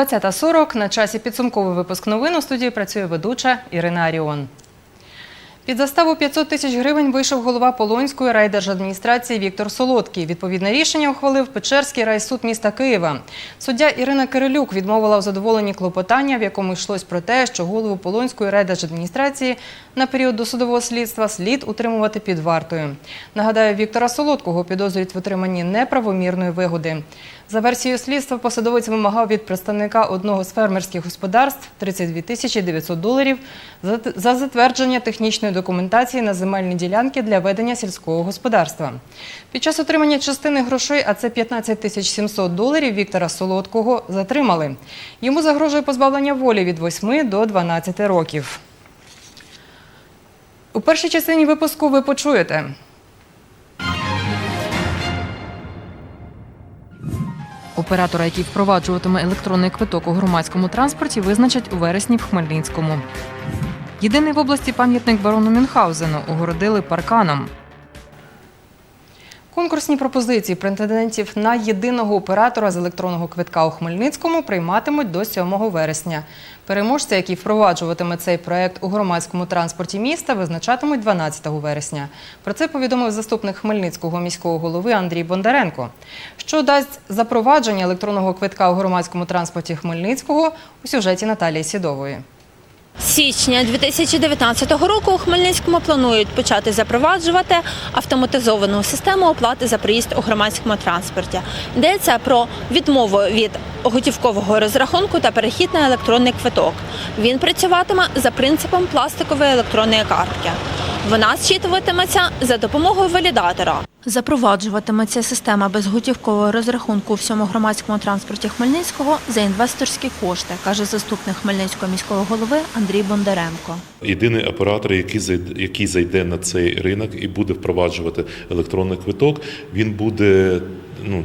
20.40 на часі підсумковий випуск новин у студії працює ведуча Ірина Аріон. Під заставу 500 тисяч гривень вийшов голова Полонської райдержадміністрації Віктор Солодкий. Відповідне рішення ухвалив Печерський райсуд міста Києва. Суддя Ірина Кирилюк відмовила у задоволенні клопотання, в якому йшлось про те, що голову Полонської райдержадміністрації на період досудового слідства слід утримувати під вартою. Нагадаю, Віктора Солодкого підозрюють в отриманні неправомірної вигоди. За версією слідства, посадовець вимагав від представника одного з фермерських господарств 32 тисячі 900 доларів за- за затвердження технічної документації на земельні ділянки для ведення сільського господарства. Під час отримання частини грошей, а це 15 тисяч 700 доларів, Віктора Солодкого затримали. Йому загрожує позбавлення волі від 8 до 12 років. У першій частині випуску ви почуєте. Оператора, який впроваджуватиме електронний квиток у громадському транспорті, визначать у вересні в Хмельницькому. Єдиний в області пам'ятник барону Мюнхгаузену огородили парканом. Конкурсні пропозиції претендентів на єдиного оператора з електронного квитка у Хмельницькому прийматимуть до 7 вересня. Переможця, який впроваджуватиме цей проект у громадському транспорті міста, визначатимуть 12 вересня. Про це повідомив заступник Хмельницького міського голови Андрій Бондаренко. Що дасть запровадження електронного квитка у громадському транспорті Хмельницького у сюжеті Наталії Сідової. Січня 2019 року у Хмельницькому планують почати запроваджувати автоматизовану систему оплати за проїзд у громадському транспорті. Йдеться про відмову від готівкового розрахунку та перехід на електронний квиток. Він працюватиме за принципом пластикової електронної картки. Вона зчитуватиметься за допомогою валідатора. Запроваджуватиметься система безготівкового розрахунку у всьому громадському транспорті Хмельницького за інвесторські кошти, каже заступник Хмельницького міського голови Андрій Бондаренко. Єдиний оператор, який зайде, зайде на цей ринок і буде впроваджувати електронний квиток, він буде ну.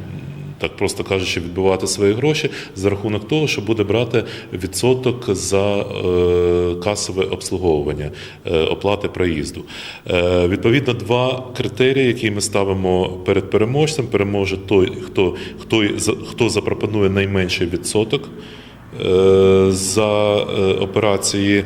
Так просто кажучи, відбивати свої гроші за рахунок того, що буде брати відсоток за е, касове обслуговування е, оплати проїзду. Е, відповідно, два критерії, які ми ставимо перед переможцем, переможе той, хто, хто, хто запропонує найменший відсоток. За операції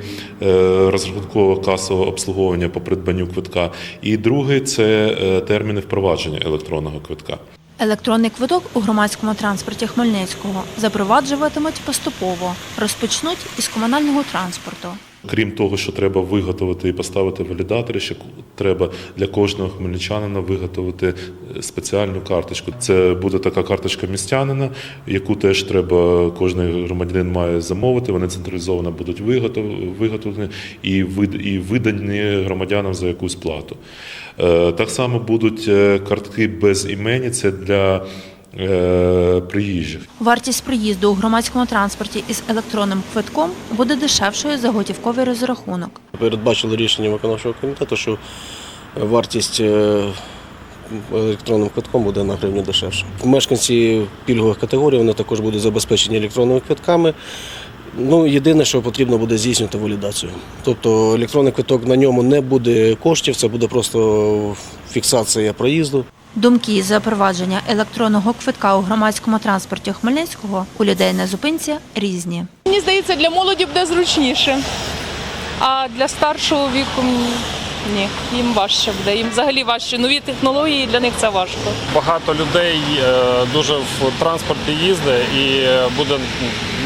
розрахункового касового обслуговування по придбанню квитка. І другий це терміни впровадження електронного квитка. Електронний квиток у громадському транспорті Хмельницького запроваджуватимуть поступово. Розпочнуть із комунального транспорту. Крім того, що треба виготовити і поставити валідатори, ще треба для кожного хмельничанина виготовити е, спеціальну карточку. Це буде така карточка містянина, яку теж треба кожен громадянин має замовити. Вони централізовано будуть виготовлені і видані громадянам за якусь плату. Е, Так само будуть е, картки без імені. Це для приїжджих. Вартість проїзду у громадському транспорті із електронним квитком буде дешевшою за готівковий розрахунок. Передбачили рішення виконавчого комітету, що вартість е, електронним квитком буде на гривню дешевше. Мешканці пільгових категорій вони також будуть забезпечені електронними квитками. Ну, єдине, що потрібно буде здійснювати валідацію. Тобто електронний квиток на ньому не буде коштів, це буде просто фіксація проїзду. Думки із запровадження електронного квитка у громадському транспорті Хмельницького у людей на зупинці різні. Мені здається, для молоді буде зручніше. А для старшого віку ні, їм важче буде. Їм взагалі важче. Нові технології для них це важко. Багато людей е, дуже в транспорті їздить і е, буде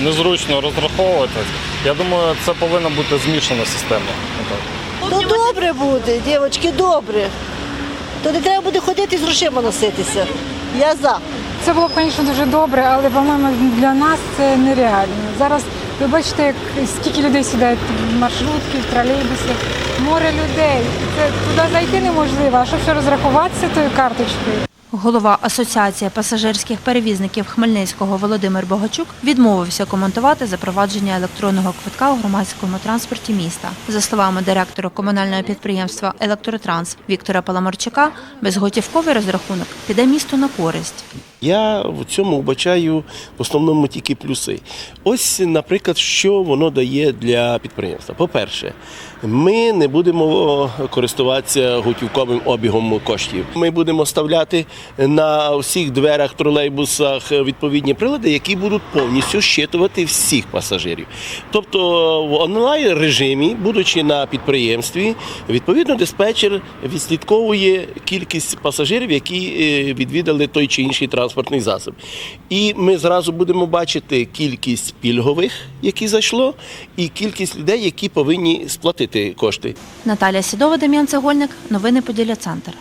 незручно розраховуватись. Я думаю, це повинна бути змішана система. То добре буде, дівчатки, добре. То не треба буде ходити з грошима носитися. Я за. Це було б, звісно, дуже добре, але по-моєму для нас це нереально. Зараз ви бачите, як скільки людей сідають в маршрутки, в тролейбуси, море людей. Це туди зайти неможливо. А щоб ще розрахуватися тою карточкою. Голова Асоціації пасажирських перевізників Хмельницького Володимир Богачук відмовився коментувати запровадження електронного квитка у громадському транспорті міста. За словами директора комунального підприємства Електротранс Віктора Паламарчука, безготівковий розрахунок піде місту на користь. Я в цьому вбачаю в основному тільки плюси. Ось, наприклад, що воно дає для підприємства. По-перше, ми не будемо користуватися готівковим обігом коштів. Ми будемо ставляти на всіх дверях, тролейбусах відповідні прилади, які будуть повністю щитувати всіх пасажирів. Тобто в онлайн режимі, будучи на підприємстві, відповідно диспетчер відслідковує кількість пасажирів, які е, відвідали той чи інший транспортний засіб. І ми зразу будемо бачити кількість пільгових, які зайшло, і кількість людей, які повинні сплатити кошти. Наталя Сідова, Дем'ян Цегольник. Новини Поділля Центр.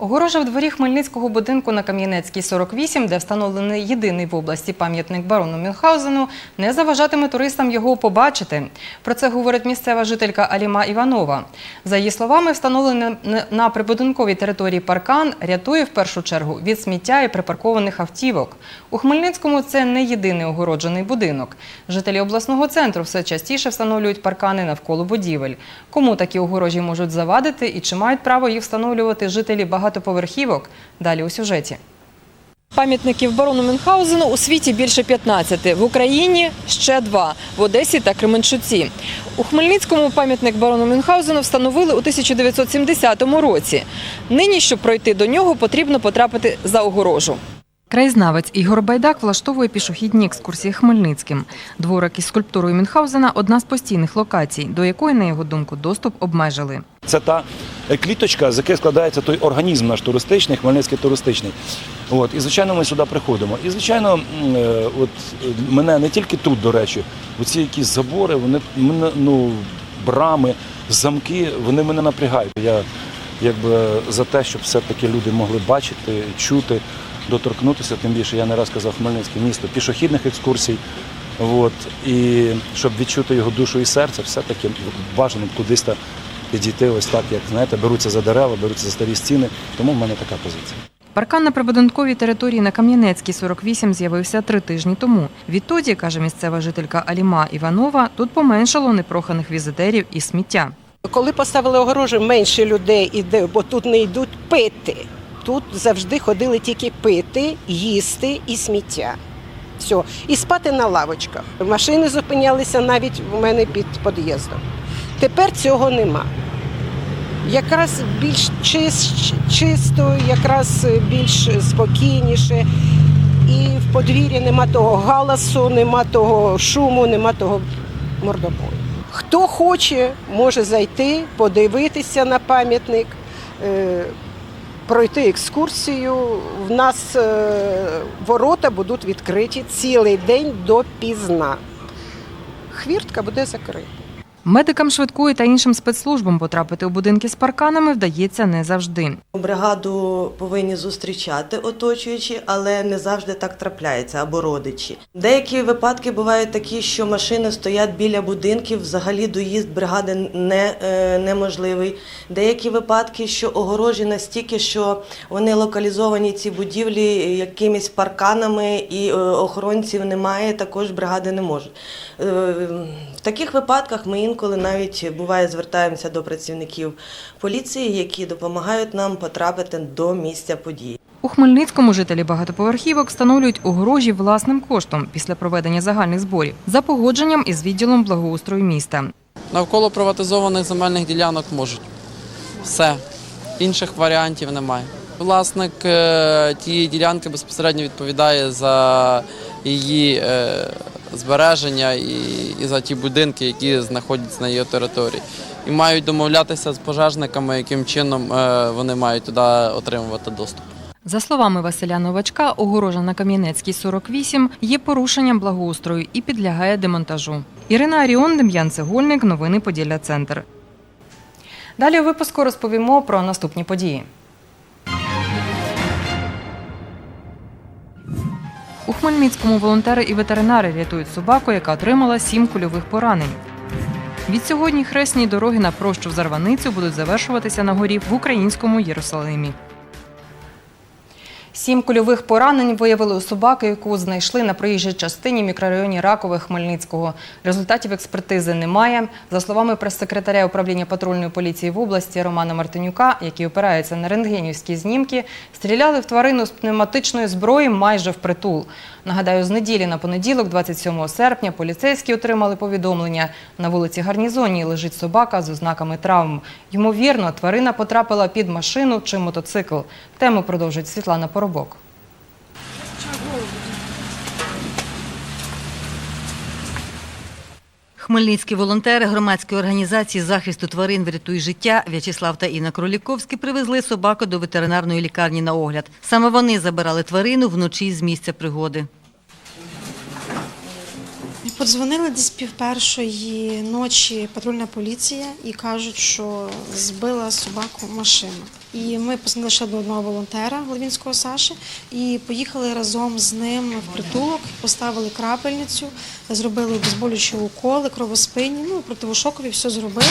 Огорожа в дворі Хмельницького будинку на Кам'янецькій 48, де встановлений єдиний в області пам'ятник барону Мюнхгаузену, не заважатиме туристам його побачити. Про це говорить місцева жителька Аліма Іванова. За її словами, встановлений на прибудинковій території паркан рятує в першу чергу від сміття і припаркованих автівок. У Хмельницькому це не єдиний огороджений будинок. Жителі обласного центру все частіше встановлюють паркани навколо будівель. Кому такі огорожі можуть завадити і чи мають право їх встановлювати жителі багатоповерхівок? Далі у сюжеті. Пам'ятників барону Мюнхгаузену у світі більше 15, в Україні ще два – в Одесі та Кременчуці. У Хмельницькому пам'ятник барону Мюнхгаузену встановили у 1970 році. Нині, щоб пройти до нього, потрібно потрапити за огорожу. Краєзнавець Ігор Байдак влаштовує пішохідні екскурсії Хмельницьким. Дворик із скульптурою Мюнхгаузена – одна з постійних локацій, до якої, на його думку, доступ обмежили. Це та е, кліточка, з якої складається той організм наш туристичний, хмельницький туристичний. От, і звичайно, ми сюди приходимо. І звичайно, е, от е, мене не тільки тут, до речі, оці якісь забори, вони ну, брами, замки, вони мене напрягають. Я якби за те, щоб все-таки люди могли бачити, чути, доторкнутися, тим більше я не раз казав Хмельницьке місто пішохідних екскурсій. От, і щоб відчути його душу і серце, все-таки бажано кудись та підійти ось так, як знаєте, беруться за дерева, беруться за старі стіни. Тому в мене така позиція. Паркан на прибудинковій території на Кам'янецькій 48 з'явився три тижні тому. Відтоді, каже місцева жителька Аліма Іванова, тут поменшало непроханих візитерів і сміття. Коли поставили огорожу, менше людей іде, бо тут не йдуть пити. Тут завжди ходили тільки пити, їсти і сміття. Все. І спати на лавочках. Машини зупинялися навіть у мене під під'їздом. Тепер цього нема. Якраз більш чис- чисто, якраз більш спокійніше. І в подвір'ї нема того галасу, нема того шуму, нема того мордобою. Хто хоче, може зайти, подивитися на пам'ятник, е, пройти екскурсію. В нас е, ворота будуть відкриті цілий день до пізна. Хвіртка буде закрита. Медикам швидкої та іншим спецслужбам потрапити у будинки з парканами вдається не завжди. Бригаду повинні зустрічати оточуючі, але не завжди так трапляється або родичі. Деякі випадки бувають такі, що машини стоять біля будинків, взагалі доїзд бригади не, е, неможливий. Деякі випадки, що огорожі настільки, що вони локалізовані ці будівлі якимись парканами і е, охоронців немає, також бригади не можуть. Е, В таких випадках ми інколи навіть буває звертаємося до працівників поліції, які допомагають нам потрапити до місця події. У Хмельницькому жителі багатоповерхівок встановлюють огорожі власним коштом після проведення загальних зборів за погодженням із відділом благоустрою міста. Навколо приватизованих земельних ділянок можуть. Все. Інших варіантів немає. Власник е, тієї ділянки безпосередньо відповідає за її е, збереження і, і за ті будинки, які знаходяться на її території. І мають домовлятися з пожежниками, яким чином е, вони мають туди отримувати доступ. За словами Василя Новачка, огорожа на Кам'янецькій 48 є порушенням благоустрою і підлягає демонтажу. Ірина Аріон, Дем'ян Цегольник, новини Поділля Центр. Далі у випуску розповімо про наступні події. Хмельницькому волонтери і ветеринари рятують собаку, яка отримала сім кульових поранень. Від сьогодні хресні дороги на прощу в Зарваницю будуть завершуватися на горі в українському Єрусалимі. Сім кульових поранень виявили у собаки, яку знайшли на проїжджій частині мікрорайоні Ракове Хмельницького. Результатів експертизи немає. За словами прес-секретаря управління патрульної поліції в області Романа Мартинюка, який опирається на рентгенівські знімки, стріляли в тварину з пневматичної зброї майже впритул. Нагадаю, з неділі на понеділок, 27 серпня, поліцейські отримали повідомлення. На вулиці Гарнізонній лежить собака з ознаками травм. Ймовірно, тварина потрапила під машину чи мотоцикл. Тему продовжить Світлана Поробок. Хмельницькі волонтери громадської організації захисту тварин «Врятуй життя» В'ячеслав та Інна Кроліковські привезли собаку до ветеринарної лікарні на огляд. Саме вони забирали тварину вночі з місця пригоди. Подзвонили десь пів першої ночі патрульна поліція і кажуть, що збила собаку машина. І ми позвонили ще до одного волонтера Главінського Саші і поїхали разом з ним в притулок, поставили крапельницю, зробили обезболюючі уколи, кровоспинні, ну противошокові, все зробили.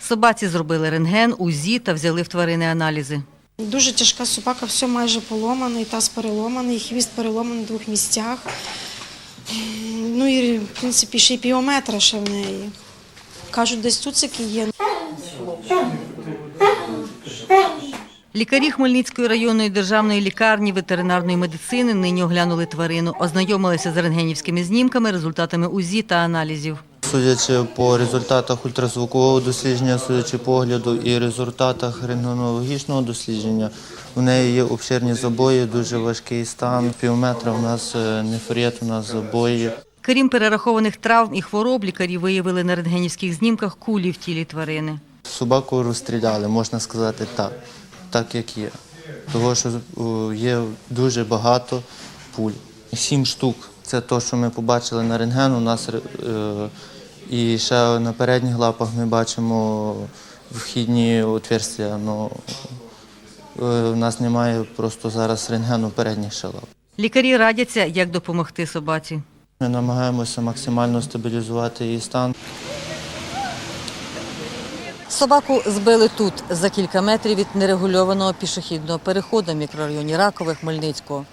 Собаці зробили рентген, УЗІ та взяли в тварини аналізи. Дуже тяжка собака, все майже поломане, і таз переломаний, і хвіст переломаний в двох місцях. Ну і в принципі ще й півметра ще в неї. Кажуть, десь цуцики є. Лікарі Хмельницької районної державної лікарні ветеринарної медицини нині оглянули тварину, ознайомилися з рентгенівськими знімками, результатами УЗІ та аналізів. Судячи по результатах ультразвукового дослідження, судячи по огляду і результатах рентгенологічного дослідження, у неї є обширні забої, дуже важкий стан. Півметра у нас е, нефрит, у нас забої. Крім перерахованих травм і хвороб, лікарі виявили на рентгенівських знімках кулі в тілі тварини. Собаку розстріляли, можна сказати так, так як є. Того, що є дуже багато пуль. Сім штук. Це те, що ми побачили на рентген. У нас е, і ще на передніх лапах ми бачимо вхідні отверстия. Ну, е, у нас немає просто зараз рентгену передніх ще лап. Лікарі радяться, як допомогти собаці. Ми намагаємося максимально стабілізувати її стан. Собаку збили тут, за кілька метрів від нерегульованого пішохідного переходу в мікрорайоні Ракове Хмельницького.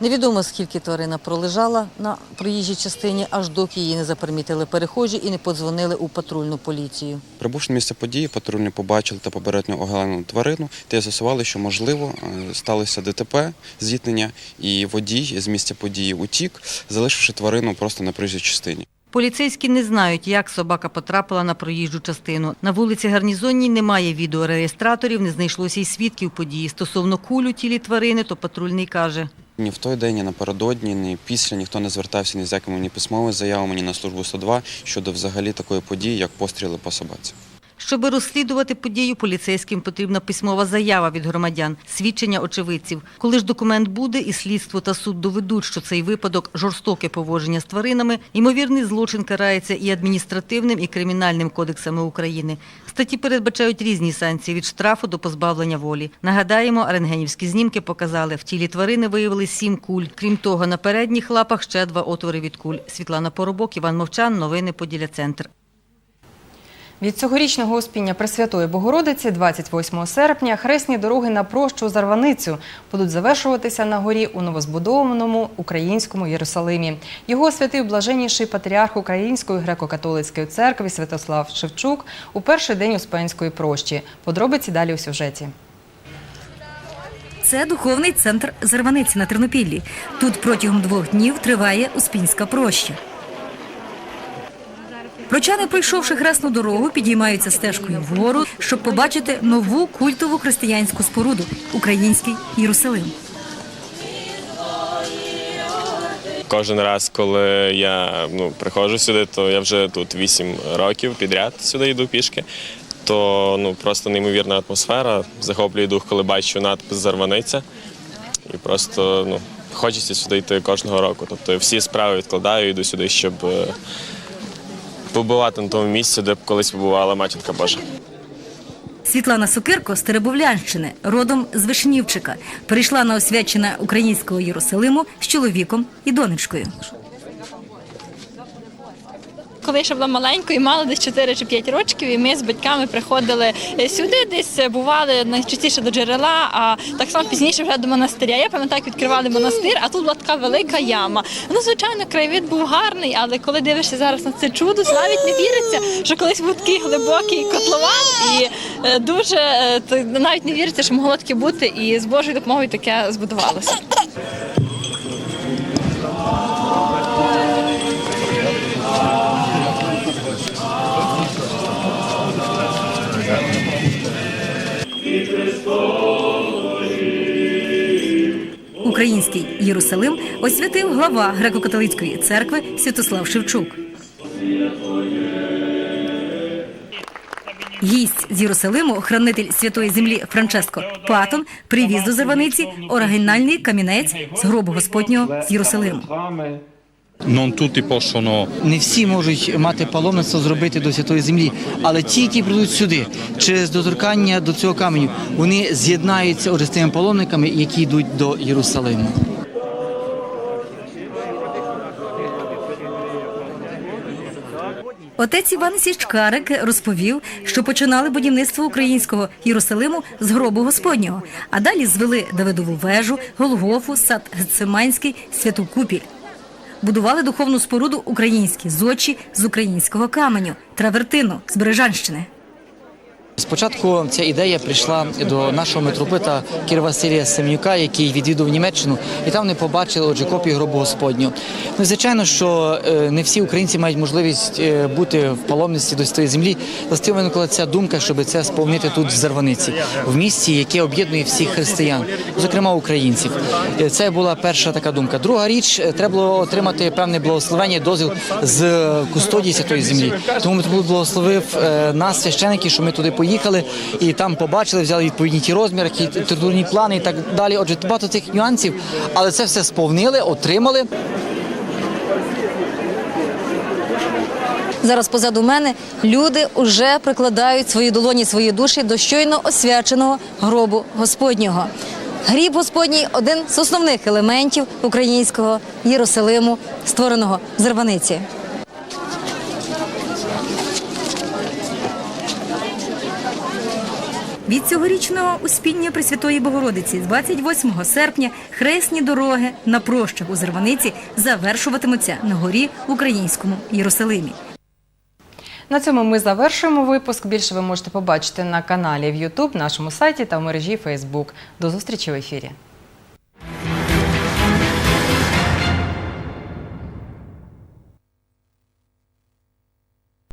Невідомо, скільки тварина пролежала на проїжджій частині, аж доки її не запримітили перехожі і не подзвонили у патрульну поліцію. Прибувши на місце події, патрульні побачили та попередньо оглянули тварину та з'ясували, що можливо е, сталося ДТП, зіткнення, і водій з місця події утік, залишивши тварину просто на проїжджій частині. Поліцейські не знають, як собака потрапила на проїжджу частину. На вулиці Гарнізонній немає відеореєстраторів, не знайшлося й свідків події. Стосовно кулю тілі тварини, то патрульний каже. Ні в той день, ні напередодні, ні після ніхто не звертався ні з якими ні письмовими заявами, ні на службу 102 щодо взагалі такої події, як постріли по собаці. Щоби розслідувати подію, поліцейським потрібна письмова заява від громадян, свідчення очевидців. Коли ж документ буде, і слідство та суд доведуть, що цей випадок жорстоке поводження з тваринами, ймовірний злочин карається і адміністративним, і кримінальним кодексами України. Статті передбачають різні санкції від штрафу до позбавлення волі. Нагадаємо, рентгенівські знімки показали, в тілі тварини виявили сім куль. Крім того, на передніх лапах ще два отвори від куль. Світлана Поробок, Іван Мовчан. Новини Поділя Центр. Від цьогорічного успіння Пресвятої Богородиці 28 серпня хресні дороги на прощу Зарваницю будуть завершуватися на горі у новозбудованому українському Єрусалимі. Його освятив блаженніший патріарх Української греко-католицької церкви Святослав Шевчук у перший день Успенської прощі. Подробиці далі у сюжеті. Це духовний центр Зарваниці на Тернопіллі. Тут протягом двох днів триває Успінська проща. Прочани, пройшовши хресну дорогу, підіймаються стежкою вгору, щоб побачити нову культову християнську споруду український Єрусалим. Кожен раз, коли я ну, приходжу сюди, то я вже тут 8 років підряд сюди йду пішки. То ну, просто неймовірна атмосфера, захоплює дух, коли бачу надпис Зарваниця. І просто ну, хочеться сюди йти кожного року. Тобто всі справи відкладаю, йду сюди, щоб е, побувати на тому місці, де колись побувала матінка Божа. Світлана Сукирко з Теребовлянщини, родом з Вишнівчика, перейшла на освячення українського Єрусалиму з чоловіком і донечкою. Коли ще була маленькою, мала десь 4 чи 5 років, і ми з батьками приходили е, сюди, десь е, бували найчастіше до джерела, а так само пізніше вже до монастиря. Я пам'ятаю, як відкривали монастир, а тут була така велика яма. Ну, звичайно, краєвид був гарний, але коли дивишся зараз на це чудо, навіть не віриться, що колись був такий глибокий котлован, і е, дуже навіть не віриться, що могло таке бути, і з Божою допомогою таке збудувалося. Український Єрусалим освятив глава греко-католицької церкви Святослав Шевчук. Гість з Єрусалиму, хранитель святої землі Франческо Патон, привіз до Зарваниці оригінальний камінець з гробу Господнього з Єрусалиму. Non tutti possono не всі можуть мати паломництво зробити до святої землі, але ті, які прийдуть сюди через доторкання до цього каменю, вони з'єднаються отже з тими паломниками, які йдуть до Єрусалиму. Отець Іван Січкарик розповів, що починали будівництво українського Єрусалиму з гробу Господнього, а далі звели Давидову вежу, Голгофу, сад Гециманський, святу купіль. Будували духовну споруду українські зочі з українського каменю, травертину з Бережанщини. Спочатку ця ідея прийшла до нашого митрополита Кір Василія Семенюка, який відвідав Німеччину, і там вони побачили отже копію гробу Господню. Ну, звичайно, що е, не всі українці мають можливість е, бути в паломництві до святої землі. Властиво виникла ця думка, щоб це сповнити тут в Зарваниці, в місті, яке об'єднує всіх християн, зокрема українців. Е, Це була перша така думка. Друга річ, треба було отримати певне благословення, дозвіл з кустодії святої землі. Тому митрополит благословив нас, священиків, що ми туди поїхали і там побачили, взяли відповідні ті розміри, ті плани і так далі. Отже, багато цих нюансів, але це все сповнили, отримали. Зараз позаду мене люди вже прикладають свої долоні, свої душі до щойно освяченого гробу Господнього. Гріб Господній один з основних елементів українського Єрусалиму, створеного в Зарваниці. Від цьогорічного успіння Пресвятої Богородиці 28 серпня хресні дороги на прощах у Зерваниці завершуватимуться на горі українському Єрусалимі. На цьому ми завершуємо випуск. Більше ви можете побачити на каналі в YouTube, нашому сайті та в мережі Facebook. До зустрічі в ефірі.